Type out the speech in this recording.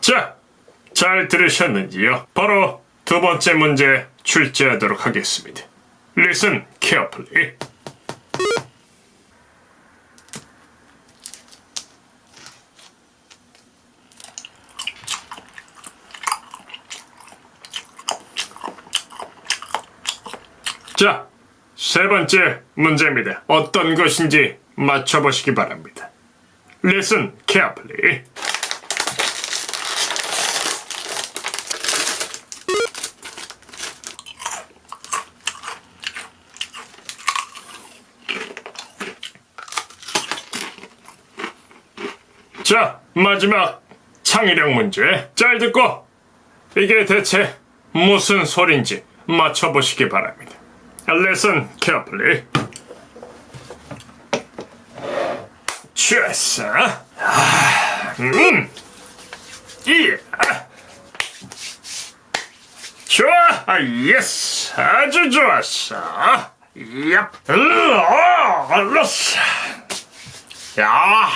자, 잘 들으셨는지요? 바로 두 번째 문제 출제하도록 하겠습니다. Listen carefully. 자, 세 번째 문제입니다. 어떤 것인지 맞춰보시기 바랍니다. Listen carefully. 자, 마지막 창의력 문제. 잘 듣고 이게 대체 무슨 소린지 맞춰보시기 바랍니다. Listen carefully. 좋았어. 아, 음. 예. 좋아. 아, 예스. 아주 좋았어. 얍. 음, 어, 알았어. 야.